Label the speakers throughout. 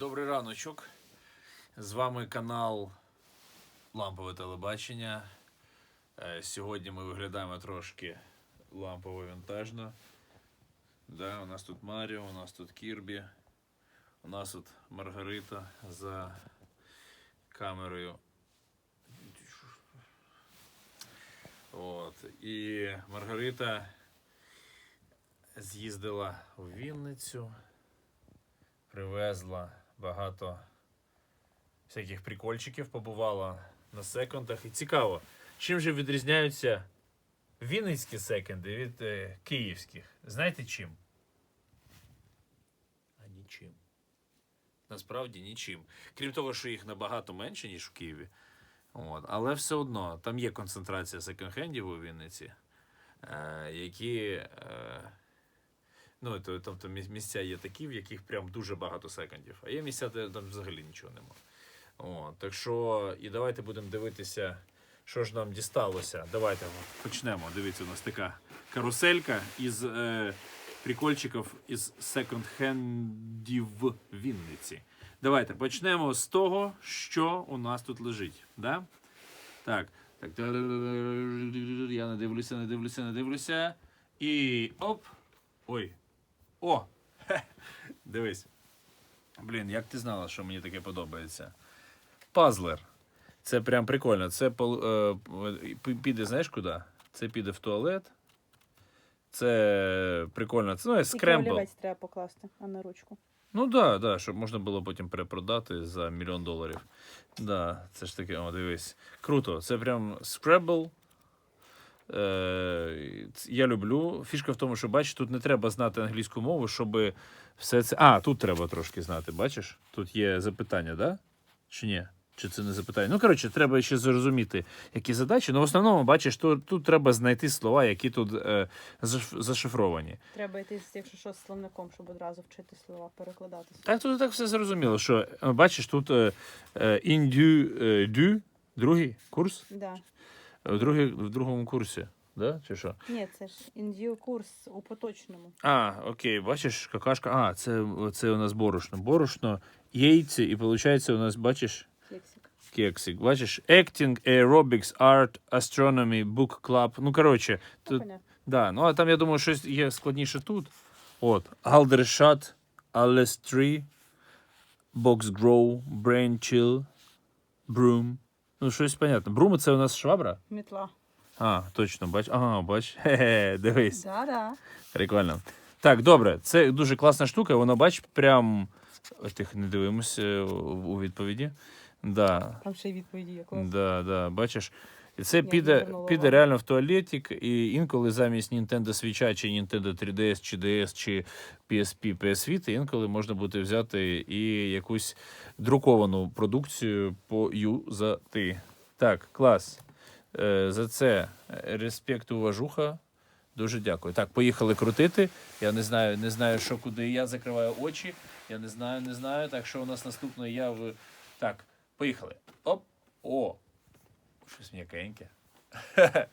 Speaker 1: Добрий раночок. З вами канал Лампове телебачення. Е, Сьогодні ми виглядаємо трошки лампово вінтажно. Да, у нас тут Маріо, у нас тут Кірбі, у нас тут Маргарита за камерою. От. І Маргарита з'їздила у Вінницю привезла багато всяких прикольчиків, побувала на секондах. І цікаво, чим же відрізняються вінницькі секонди від е, київських? Знаєте чим? А нічим. Насправді нічим. Крім того, що їх набагато менше, ніж в Києві. От. Але все одно там є концентрація секонд-хендів у Вінниці, е, які. Е, Ну, то, тобто місця є такі, в яких прям дуже багато секондів, а є місця, де там взагалі нічого нема. О, так що, і давайте будемо дивитися, що ж нам дісталося. Давайте почнемо. Дивіться, у нас така каруселька із е, прикольчиків із секонд-хендів Вінниці. Давайте почнемо з того, що у нас тут лежить. Да? Так. Так. Я не дивлюся, не дивлюся, не дивлюся. І оп. Ой. О! Хе. Дивись. Блін, як ти знала, що мені таке подобається? Пазлер. Це прям прикольно. Це е, піде, знаєш куди? Це піде в туалет. Це прикольно. Це ну, скрембл.
Speaker 2: олівець треба покласти, а не ручку.
Speaker 1: Ну так, да, да, щоб можна було потім перепродати за мільйон доларів. Да, це ж таке, о, дивись. Круто. Це прям Scrabble. Е, я люблю. Фішка в тому, що бачиш, тут не треба знати англійську мову, щоб все це. А, тут треба трошки знати, бачиш? Тут є запитання, да? Чи ні? Чи це не запитання? Ну, коротше, треба ще зрозуміти, які задачі. Ну, в основному, бачиш, тут, тут треба знайти слова, які тут е, зашифровані.
Speaker 2: Треба йти, якщо що, з словником, щоб одразу вчити слова, перекладати.
Speaker 1: Так, тут так все зрозуміло, що е, бачиш, тут е, е, індю е, дю, другий курс,
Speaker 2: Да.
Speaker 1: В, другий, в другому курсі, да? чи що?
Speaker 2: Ні, це ж індію курс у поточному.
Speaker 1: А, окей, бачиш, какашка. А, це, це у нас борошно. Борошно, яйці, і виходить, у нас, бачиш,
Speaker 2: Кексик.
Speaker 1: кексик. Бачиш, acting, aerobics, art, astronomy, book club. Ну, коротше,
Speaker 2: Ну,
Speaker 1: тут,
Speaker 2: понятно.
Speaker 1: Да, ну а там я думаю, щось є складніше тут. От. Aldershot, Alice Tree, Box Grow, Brain Chill, Broom. Ну, щось понятно. Брума це у нас швабра?
Speaker 2: Мітла.
Speaker 1: А, точно, бач. Ага, бач. Хе-хе, дивись.
Speaker 2: Да-да.
Speaker 1: Прикольно. Так, добре, це дуже класна штука, воно бач, прям. Ось тих не дивимося у у відповіді. Да.
Speaker 2: Там ще й відповіді клас.
Speaker 1: Да, да, бачиш. І це піде, піде реально в туалетик, і інколи замість Nintendo Switch чи Nintendo 3DS, чи DS, чи PSP, PS Vita, інколи можна буде взяти і якусь друковану продукцію поюзати. Так, клас. Е, за це е, респект, уважуха. Дуже дякую. Так, поїхали крутити. Я не знаю, не знаю, що куди. Я закриваю очі. Я не знаю, не знаю. Так, що у нас наступне? Я в. Так, поїхали. Оп. О! Щось м'якеньке.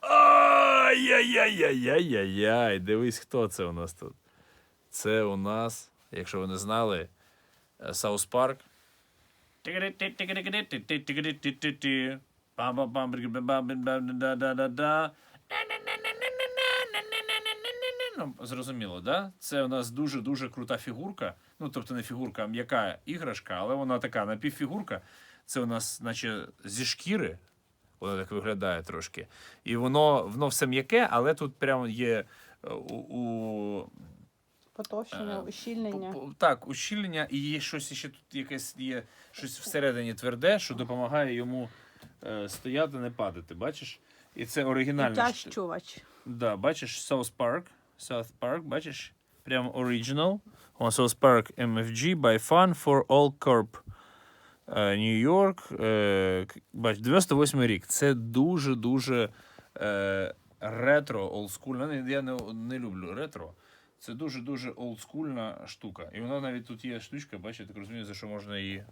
Speaker 1: Ай-яй-яй-яй-яй-яй. Дивись, хто це у нас тут. Це у нас, якщо ви не знали, е, Саус Парк. Зрозуміло, да? Це у нас дуже-дуже крута фігурка. Ну, тобто не фігурка, а м'яка іграшка, але вона така напівфігурка. Це у нас, наче, зі шкіри. Воно так виглядає трошки. І воно, воно все м'яке, але тут прямо є е, у, у
Speaker 2: Потовщення,
Speaker 1: Е,
Speaker 2: ущільнення.
Speaker 1: Так, ущільнення, і є щось ще тут якесь є щось всередині тверде, що допомагає йому е, стояти, не падати. Бачиш? І це оригінальний.
Speaker 2: тяжчувач.
Speaker 1: Да, бачиш, South Park. South Park, бачиш? Прям original. South Park MFG by Fun for All Corp. Нью-Йорк. Е, бач, 98 рік. Це дуже-дуже е, ретро, олдскульно. Я не- не, люблю ретро. Це дуже-дуже олдскульна штука. І вона навіть тут є штучка, бачиш, я так розумію, за що можна її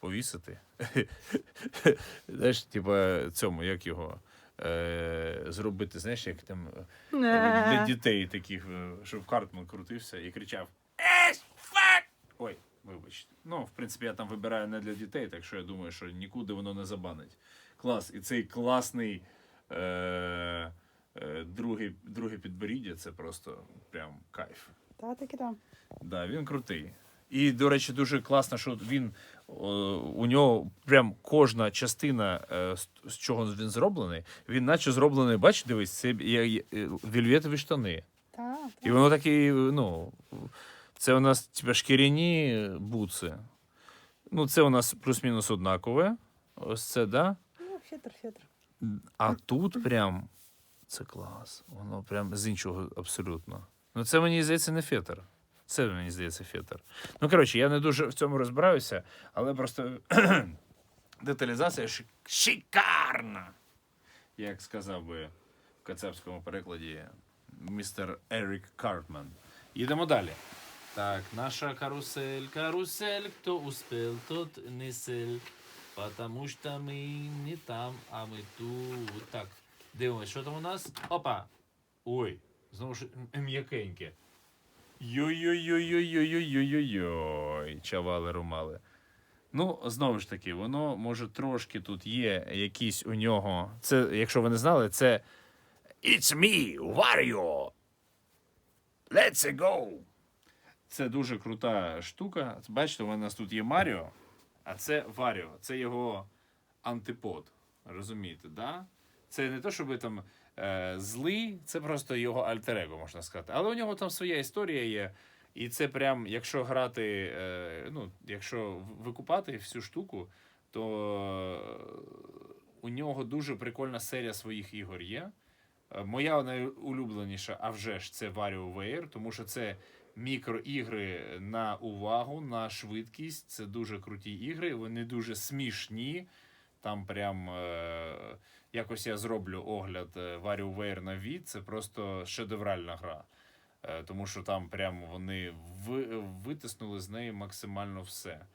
Speaker 1: повісити. Знаєш, типа цьому, як його. Е, зробити, знаєш, як там е, для дітей таких, е, щоб Картман крутився і кричав Ес, фак! Ой, Вибачте. Ну, в принципі, я там вибираю не для дітей, так що я думаю, що нікуди воно не забанить. Клас. І цей класний е- е- другий, друге підборіддя це просто прям кайф.
Speaker 2: Та таки там.
Speaker 1: Да, він крутий. І, до речі, дуже класно, що він у нього прям кожна частина, е, з, чого він зроблений, він наче зроблений, бач, дивись, це вельветові штани.
Speaker 2: Та,
Speaker 1: І воно такі, ну, це у нас типа шкіряні буци. Ну, це у нас плюс-мінус однакове. Ось це, да?
Speaker 2: Ну, фітр, фітр.
Speaker 1: А тут прям це клас. Воно прям з іншого абсолютно. Ну, це мені здається не фетр. Це мені здається фетр. Ну, коротше, я не дуже в цьому розбираюся, але просто деталізація шик- шикарна. Як сказав би в кацапському перекладі містер Ерік Картман. Їдемо далі. Так, наша карусель, карусель, кто успел, тот не сель. Потому что мы не там, а ми тут. Так, дивимось, що там у нас? Опа! Ой, знову ж м'якеньке. Йой-йой-йой-йой-йой-йой-йой. Чавали румали. Ну, знову ж таки, воно може трошки тут є якісь у нього. Це, якщо ви не знали, це It's me, Wario! Let's go! Це дуже крута штука. Бачите, у нас тут є Маріо, а це Варіо. Це його антипод. Розумієте, да? Це не то, щоб ви там е, злий, це просто його альтер-его, можна сказати. Але у нього там своя історія є. І це прям, якщо грати, е, ну, якщо викупати всю штуку, то у нього дуже прикольна серія своїх ігор є. Е, Моя найулюбленіша, а вже ж це WarioWare, тому що це мікроігри на увагу, на швидкість. Це дуже круті ігри. Вони дуже смішні. Там прям е, якось я зроблю огляд е, WarioWare на від. Це просто шедевральна гра. Е, тому що там прям вони ви, витиснули з неї максимально все.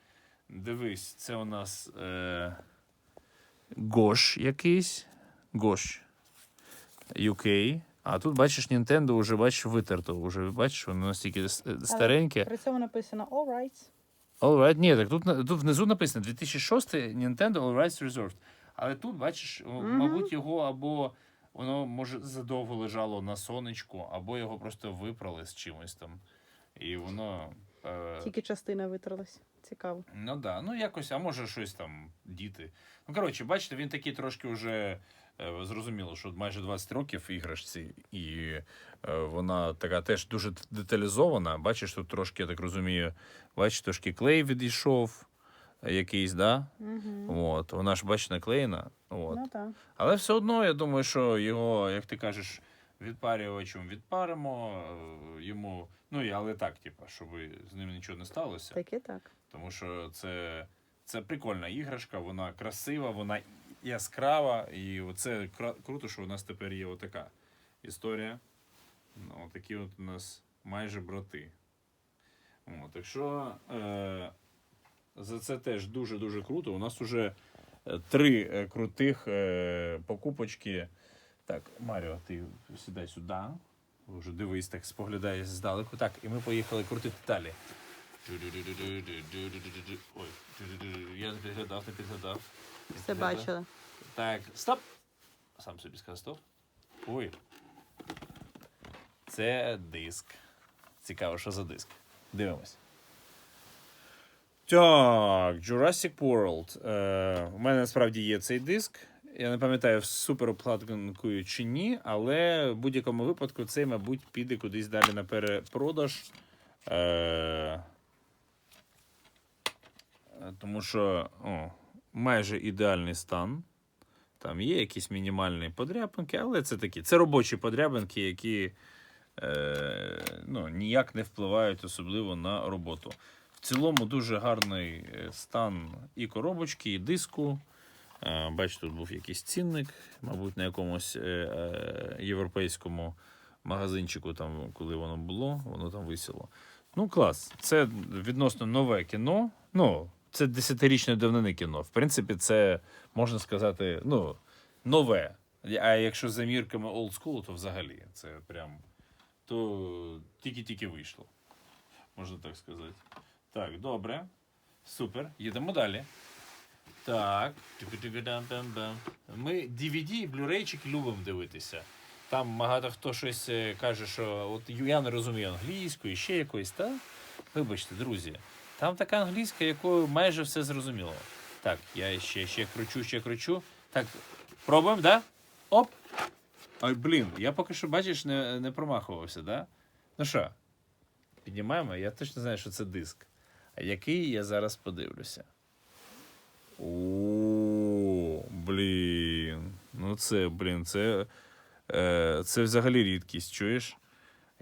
Speaker 1: Дивись, це у нас е, Гош якийсь. Гош. UK. А тут бачиш, Nintendo вже бачиш витерто. Вже бачиш, воно настільки стареньке.
Speaker 2: При цьому написано All Rights.
Speaker 1: All right. Ні, так тут, тут внизу написано 2006 Nintendo All Rights Reserved. Але тут, бачиш, о,
Speaker 2: Мгм.
Speaker 1: мабуть, його або воно може задовго лежало на сонечку, або його просто випрали з чимось там. І воно. Е,
Speaker 2: Тільки частина витерлась. Цікаво.
Speaker 1: Ну да, ну якось, а може щось там діти. Ну коротше, бачите, він такий трошки вже зрозуміло, що майже 20 років іграшці, і е, вона така теж дуже деталізована. Бачиш, тут трошки, я так розумію, бачиш, трошки клей відійшов е, якийсь, да?
Speaker 2: Угу.
Speaker 1: От, вона ж бачиш, наклеєна. От.
Speaker 2: Ну так.
Speaker 1: Але все одно, я думаю, що його, як ти кажеш, відпарювачем відпаримо е, йому. Ну, і але так, типу, щоб з ним нічого не сталося.
Speaker 2: Таки так.
Speaker 1: Тому що це, це прикольна іграшка, вона красива, вона яскрава. І це круто, що у нас тепер є отака історія. Ну, такі от у нас майже брати. О, так що е, за це теж дуже-дуже круто. У нас вже е, три е, крутих е, покупочки. Так, Маріо, ти сідай сюди. Вже дивись, так споглядай здалеку. Так, і ми поїхали крутити далі. Ой, я не підглядав, не підглядав.
Speaker 2: Все бачили.
Speaker 1: Так, стоп. Сам собі сказав стоп. Ой. Це диск. Цікаво, що за диск. Дивимось. Так, Jurassic World. Е, у мене насправді є цей диск. Я не пам'ятаю, супер обкладинкою чи ні, але в будь-якому випадку цей, мабуть, піде кудись далі на перепродаж. Е, тому що о, майже ідеальний стан. Там є якісь мінімальні подряпинки, але це такі. Це робочі подряпинки, які е, ну, ніяк не впливають особливо на роботу. В цілому дуже гарний е, стан і коробочки, і диску. Е, бачите, тут був якийсь цінник, мабуть, на якомусь е, е, європейському магазинчику, там, коли воно було, воно там висіло. Ну, клас. Це відносно нове кіно. Ну, це десятирічної давнини кіно. В принципі, це можна сказати, ну, нове. А якщо за мірками олдскулу, то взагалі це прям то тільки-тільки вийшло. Можна так сказати. Так, добре. Супер. Їдемо далі. Так. Ми DVD і Blu-rayчики любимо дивитися. Там багато хто щось е, каже, що от я не розумію англійську і ще якоїсь, та? Вибачте, друзі. Там така англійська, якою майже все зрозуміло. Так, я ще, ще кручу, ще кручу. Так, пробуємо, да? Оп! Ой, блін, я поки що, бачиш, не, не промахувався, да? Ну що, піднімаємо? Я точно знаю, що це диск. А який я зараз подивлюся? О, блін. Ну це, блін, це, е, це взагалі рідкість, чуєш?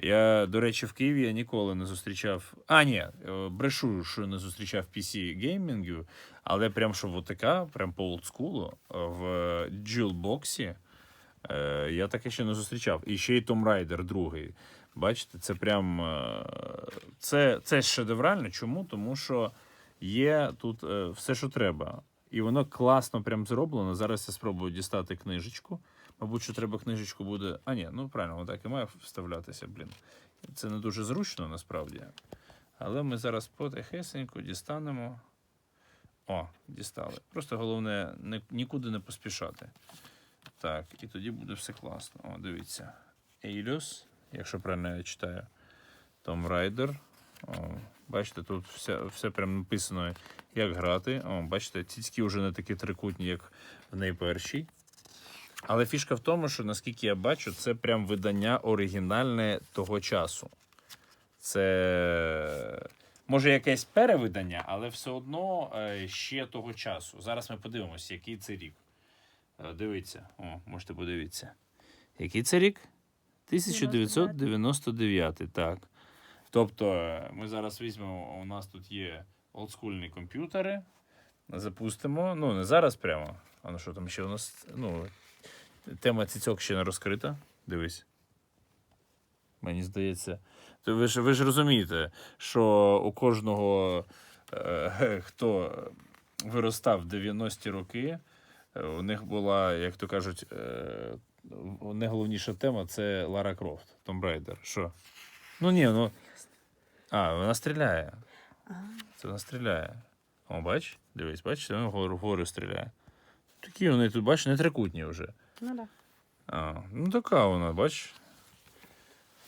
Speaker 1: Я, до речі, в Києві я ніколи не зустрічав. А, ні, е, брешу, що не зустрічав PC геймінгів, але прям щоб отака, прям по олдскулу, е, в джилбоксі е, я таке ще не зустрічав. І ще й Tomb Raider другий. Бачите, це прям. Це, це шедеврально. Чому? Тому що є тут все, що треба. І воно класно прям зроблено. Зараз я спробую дістати книжечку. Мабуть, що треба книжечку буде. А, ні, ну правильно, воно так і має вставлятися, блін. Це не дуже зручно насправді. Але ми зараз потихесенько дістанемо. О, дістали. Просто головне не, нікуди не поспішати. Так, і тоді буде все класно. О, дивіться. Ейлюс, якщо правильно я читаю. Том Райдер. Бачите, тут все, все прям написано, як грати. О, бачите, цицьки вже не такі трикутні, як в найпершій. Але фішка в тому, що наскільки я бачу, це прям видання оригінальне того часу. Це може якесь перевидання, але все одно е, ще того часу. Зараз ми подивимося, який це рік. Е, Дивіться, о, можете подивитися. Який це рік? 1999, так. Тобто, е, ми зараз візьмемо, у нас тут є олдскульні комп'ютери. Запустимо. Ну, не зараз прямо. А ну що там ще у нас? Ну, тема цицьок ще не розкрита. Дивись. Мені здається. То ви ж, ви ж розумієте, що у кожного, е, хто виростав в 90-ті роки, у них була, як то кажуть, е, найголовніша тема це Лара Крофт, Том Брайдер. Що? Ну ні, ну. А, вона стріляє. Це вона стріляє. О, бач? Дивись, бачиш, вона вгору стріляє. Такі вони тут, бачиш, не трикутні вже.
Speaker 2: Ну так.
Speaker 1: А, ну така вона, бач.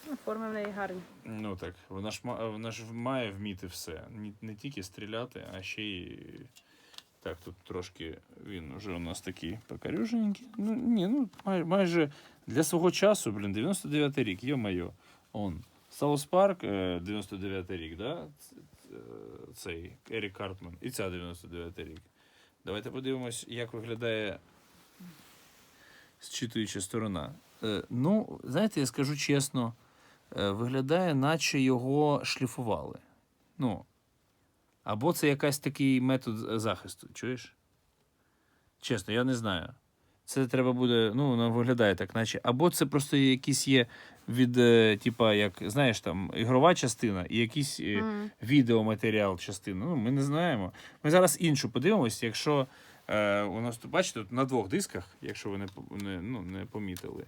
Speaker 2: Ну, форми в неї гарні.
Speaker 1: Ну так, вона ж, ма- вона ж має вміти все. Не, не тільки стріляти, а ще й. Так, тут трошки він вже у нас такий покарюженький. Ну, ні, ну май, майже для свого часу, блін, 99-й рік, йо-моє. Он. Саус Парк, 99-й рік, да? Ц- е, Цей Ерік Картман. І ця 99-й рік. Давайте подивимось, як виглядає зчитуюча сторона. Е, ну, знаєте, я скажу чесно, е, виглядає, наче його шліфували. Ну, або це якийсь такий метод захисту, чуєш? Чесно, я не знаю. Це треба буде, ну, воно виглядає так, наче. Або це просто якісь є від, е, типа, як, знаєш, там, ігрова частина і якийсь е,
Speaker 2: Мгм.
Speaker 1: відеоматеріал частина. Ну, ми не знаємо. Ми зараз іншу подивимось, якщо е, у нас тут, бачите, тут на двох дисках, якщо ви не, не, ну, не помітили.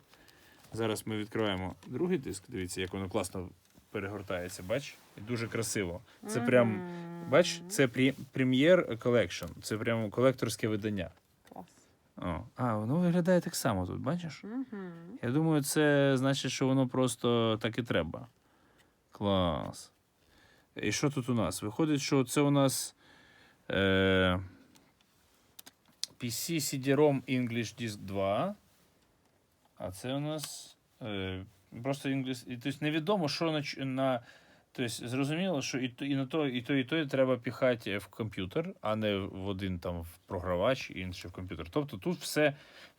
Speaker 1: Зараз ми відкриваємо другий диск. Дивіться, як воно класно перегортається, бач? І дуже красиво. Це прям, бач, це прем'єр колекшн. Це прямо колекторське видання.
Speaker 2: Клас.
Speaker 1: О, а, воно виглядає так само тут, бачиш?
Speaker 2: Мгм.
Speaker 1: Я думаю, це значить, що воно просто так і треба. Клас. І що тут у нас? Виходить, що це у нас е, PC CD-ROM English Disk 2. А це у нас е, просто English. Тобто невідомо, що на, на Тобто, зрозуміло, що і, то- і на то, і то, і то треба піхати в комп'ютер, а не в один там в програвач і інший в комп'ютер. Тобто тут все,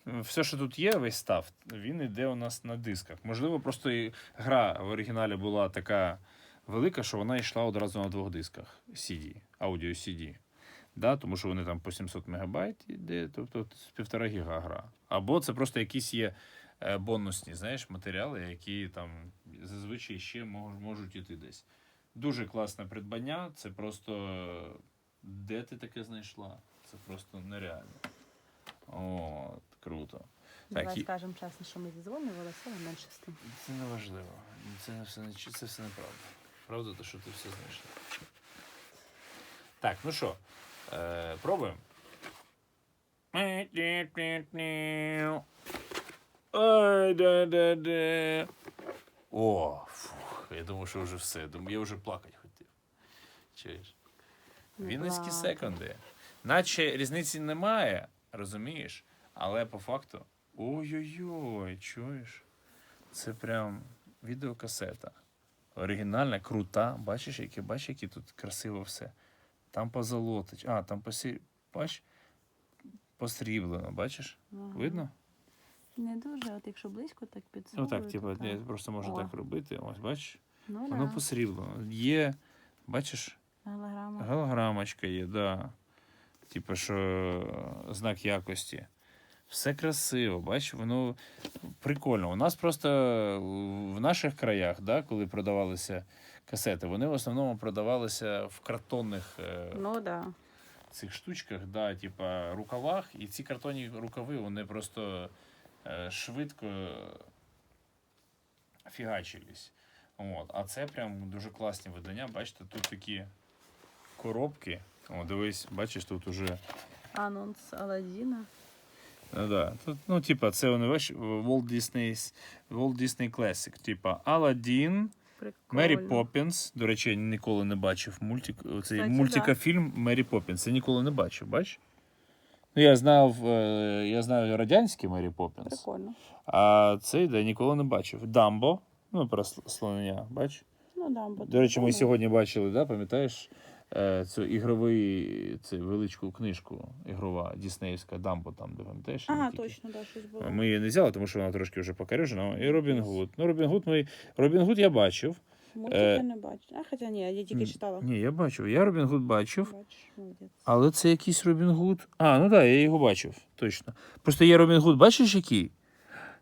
Speaker 1: все, що тут є, весь став, він йде у нас на дисках. Можливо, просто і гра в оригіналі була така велика, що вона йшла одразу на двох дисках CD, аудіо CD. Да, тому що вони там по 700 мегабайт йде, тобто з півтора гіга гра. Або це просто якісь є е, бонусні знаєш, матеріали, які там зазвичай ще можуть іти десь. Дуже класне придбання. Це просто де ти таке знайшла? Це просто нереально. О, круто.
Speaker 2: Давай
Speaker 1: Так, і-
Speaker 2: скажемо чесно, що ми зізвонювалися, але менше з тим.
Speaker 1: Це не важливо. Це не все не це все неправда. Правда, то що ти все знайшла. Так, ну що, е, пробуємо. Ой, да, да, да. О, фух, я думав, що вже все. Думаю, я вже плакати хотів. Чуєш? Вінницькі секунди. Наче різниці немає, розумієш? Але по факту. Ой-ой-ой, чуєш? Це прям відеокасета. Оригінальна, крута. Бачиш, яке, бачиш, які тут красиво все. Там позолотич. А, там посі... бач, посріблено, бачиш?
Speaker 2: Ага.
Speaker 1: Видно?
Speaker 2: Не дуже, от якщо близько, так
Speaker 1: Ну так, типу,
Speaker 2: так.
Speaker 1: просто можу
Speaker 2: О.
Speaker 1: так робити. Ось, бачиш?
Speaker 2: Ну,
Speaker 1: Воно
Speaker 2: да.
Speaker 1: посріблено. Є, бачиш,
Speaker 2: Голограма.
Speaker 1: Голограмочка є, да. Типу, що знак якості. Все красиво, бачиш, воно прикольно. У нас просто в наших краях, да, коли продавалися касети, вони в основному продавалися в картонних е,
Speaker 2: Ну, да.
Speaker 1: цих штучках, да, типа рукавах, і ці картонні рукави вони просто е, швидко фігачились. От. А це прям дуже класні видання. Бачите, тут такі коробки. О, дивись, бачиш, тут уже.
Speaker 2: Анонс Аладдіна.
Speaker 1: Ну, да. Тут, ну, типа, це вони бачиш, Walt Disney, Walt Disney Classic. Типа Аладдін,
Speaker 2: Прикольно.
Speaker 1: Мері Поппінс. До речі, я ніколи не бачив мультик. Цей мультикафільм Мері Поппінс. Я ніколи не бачив, бач? Ну, я знав, е, я знаю радянський Мері Поппінс,
Speaker 2: Прикольно.
Speaker 1: а цей де ніколи не бачив. Дамбо, ну про слонення, бач?
Speaker 2: Ну, Дамбо.
Speaker 1: До речі, ми сьогодні бачили, да, пам'ятаєш, цю ігровий, цю величку книжку ігрова, Діснеївська Дамбо, там, де пам'ятаєш?
Speaker 2: Ага, точно, да, щось було.
Speaker 1: Ми її не взяли, тому що вона трошки вже покорежена. І Робін Гуд. Ну, Робін Гуд, ми... Робін Гуд я бачив.
Speaker 2: Мультики
Speaker 1: е,
Speaker 2: не бачу. А, хоча ні, я тільки читала.
Speaker 1: Ні, я бачив. Я Робін Гуд бачив.
Speaker 2: Бачиш.
Speaker 1: Але це якийсь Робін Гуд. А, ну так, да, я його бачив, точно. Просто є Робін Гуд, бачиш який?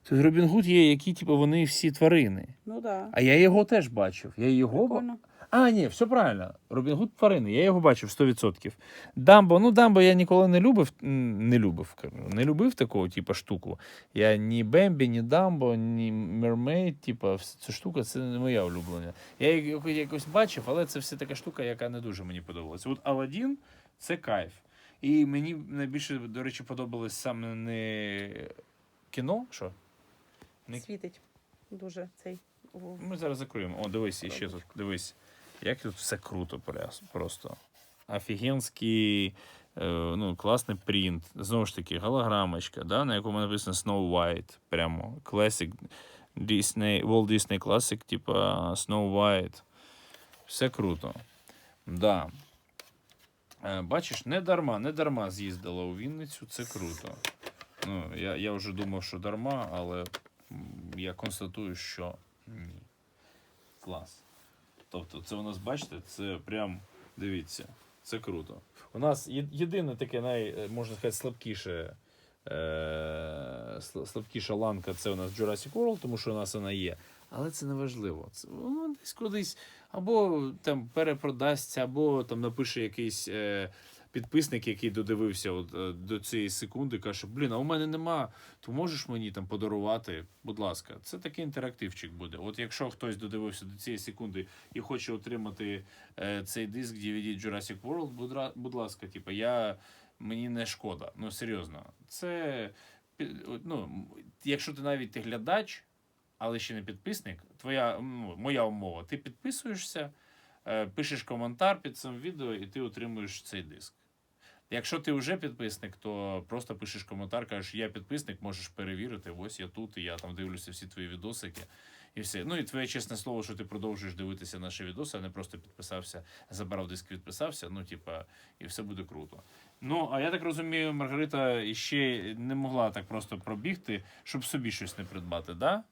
Speaker 1: Тут Робін Гуд є, які, типу, вони всі тварини.
Speaker 2: Ну, да.
Speaker 1: А я його теж бачив. Я його.
Speaker 2: Прикольно.
Speaker 1: А, ні, все правильно. Робін Гуд тварини, я його бачив 100%. Дамбо, ну Дамбо я ніколи не любив, не любив, не любив такого, типу, штуку. Я ні Бембі, ні Дамбо, ні Мермейд, типу, ця штука це не моя улюблена. Я її якось бачив, але це все така штука, яка не дуже мені подобалася. От Аладдін це кайф. І мені найбільше, до речі, подобалось саме не кіно, що? Не
Speaker 2: Світить дуже цей.
Speaker 1: ми зараз закриємо. О, дивись, ще тут. Дивись. Як тут все круто просто. Офігенський, е, ну, класний принт. Знову ж таки, голограмочка, да, на якому написано Snow White. Прямо. Classic Disney, Walt Disney Classic, типа Snow White. Все круто. Да. Е, Бачиш, не дарма, не дарма з'їздила у Вінницю, це круто. Ну, я, я вже думав, що дарма, але я констатую, що ні. Клас. Тобто, це у нас, бачите, це прям дивіться, це круто. У нас єдине таке, най, е, можна сказати, слабкіше. Е, слабкіша ланка це у нас Jurassic World, тому що у нас вона є. Але це не важливо. Це воно десь кудись або там перепродасться, або там напише якийсь е, підписник, який додивився от, е, до цієї секунди, каже, блін, а у мене нема, то можеш мені там подарувати, будь ласка. Це такий інтерактивчик буде. От якщо хтось додивився до цієї секунди і хоче отримати е, цей диск DVD Jurassic World, будь, будь ласка, типу, я, мені не шкода. Ну, серйозно. Це, ну, якщо ти навіть ти глядач, але ще не підписник, твоя моя умова, ти підписуєшся, пишеш коментар під цим відео, і ти отримуєш цей диск. Якщо ти вже підписник, то просто пишеш коментар, кажеш, я підписник, можеш перевірити. Ось я тут, і я там дивлюся всі твої відосики. І все. Ну і твоє чесне слово, що ти продовжуєш дивитися наші відоси, а не просто підписався, забрав диск, відписався. Ну, типа, і все буде круто. Ну, а я так розумію, Маргарита іще не могла так просто пробігти, щоб собі щось не придбати, да?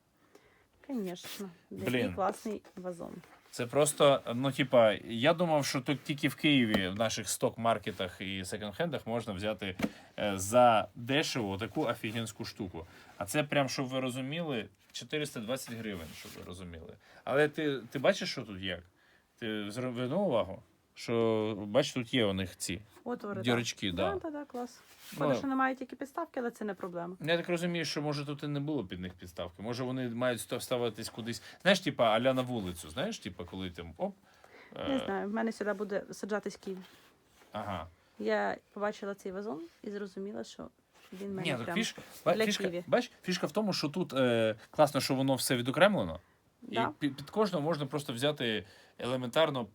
Speaker 2: Звісно.
Speaker 1: Блін.
Speaker 2: Класний вазон.
Speaker 1: Це просто, ну, типа, я думав, що тут тільки в Києві в наших сток-маркетах і секонд-хендах можна взяти е, за дешево таку офігенську штуку. А це прям, щоб ви розуміли, 420 гривень, щоб ви розуміли. Але ти, ти бачиш, що тут як? Ти звернув увагу? Що бачиш, тут є у них ці
Speaker 2: Отвори.
Speaker 1: дірочки,
Speaker 2: так.
Speaker 1: да.
Speaker 2: Да, да, да, клас.
Speaker 1: Ну,
Speaker 2: Шкода, що немає тільки підставки, але це не проблема.
Speaker 1: Я так розумію, що може тут і не було під них підставки. Може вони мають ставитись кудись. Знаєш, типа аля на вулицю, знаєш, типа, коли там оп. е,
Speaker 2: Не знаю, в мене сюди буде саджатись Київ.
Speaker 1: Ага.
Speaker 2: Я побачила цей вазон і зрозуміла, що він мене
Speaker 1: Ні, так фішка,
Speaker 2: для
Speaker 1: фішка, бач, фішка в тому, що тут е, класно, що воно все відокремлено.
Speaker 2: Да.
Speaker 1: І під, під кожного можна просто взяти елементарно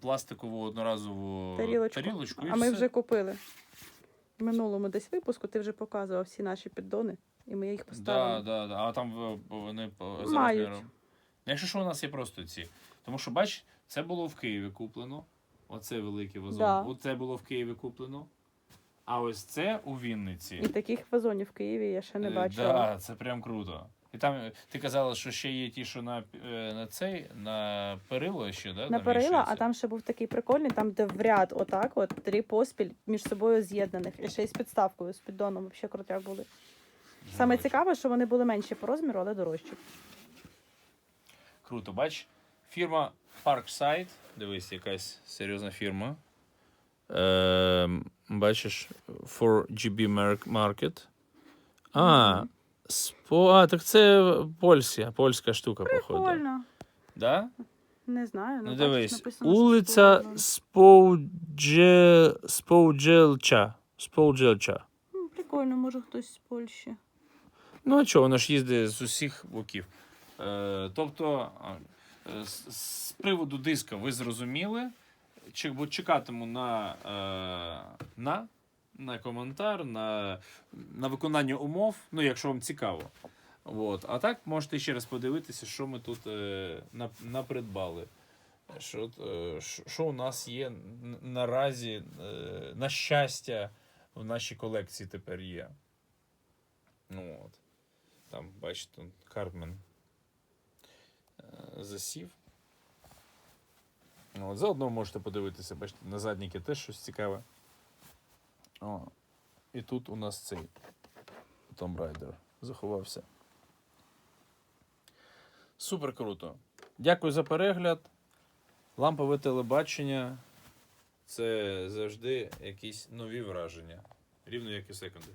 Speaker 1: пластикову одноразову
Speaker 2: тарілочку.
Speaker 1: тарілочку і
Speaker 2: а ми
Speaker 1: все.
Speaker 2: вже купили. В минулому десь випуску ти вже показував всі наші піддони, і ми їх
Speaker 1: Да,
Speaker 2: поставили.
Speaker 1: да, да. А там вони за розміром. Якщо що, у нас є просто ці. Тому що, бач, це було в Києві куплено. Оце великий вазон.
Speaker 2: Да.
Speaker 1: Оце було в Києві куплено. А ось це у Вінниці.
Speaker 2: І таких вазонів в Києві я ще не
Speaker 1: Е,
Speaker 2: бачила.
Speaker 1: Да, це прям круто. І там е, ти казала, що ще є ті, що на, е, на цей, на перило ще, да?
Speaker 2: На перила, а там ще був такий прикольний, там де в ряд, отак, от три поспіль між собою з'єднаних. І ще й з підставкою, з піддоном, взагалі крутяк були. Саме цікаве, що вони були менші по розміру, але дорожчі.
Speaker 1: Круто, бач, фірма Parkside, дивись, якась серйозна фірма. Е, бачиш, 4GB Market. А. спо... а, так це польська, польська штука, походу.
Speaker 2: Прикольно.
Speaker 1: Да?
Speaker 2: Не знаю.
Speaker 1: Ну
Speaker 2: бачиш,
Speaker 1: дивись,
Speaker 2: написано, що
Speaker 1: улиця
Speaker 2: спорно.
Speaker 1: Споудже... Споуджелча. Споуджелча.
Speaker 2: М, Прикольно, може хтось з Польщі.
Speaker 1: Ну, а чого, вона ж їздить з усіх боків. Е, тобто, а, е, з, з приводу диска ви зрозуміли. Чи, бо чекатиму на, е, на, на коментар, на, на виконання умов, ну, якщо вам цікаво. От. А так можете ще раз подивитися, що ми тут е, на, напридбали. Що, е, що- у нас є наразі, е, на щастя, в нашій колекції тепер є. Ну, от. Там, бачите, Кармен е, засів. Ну, От, заодно можете подивитися, бачите, на задніки теж щось цікаве. О, і тут у нас цей Том Райдер заховався. Супер круто. Дякую за перегляд. Лампове телебачення. Це завжди якісь нові враження. Рівно як і секунди.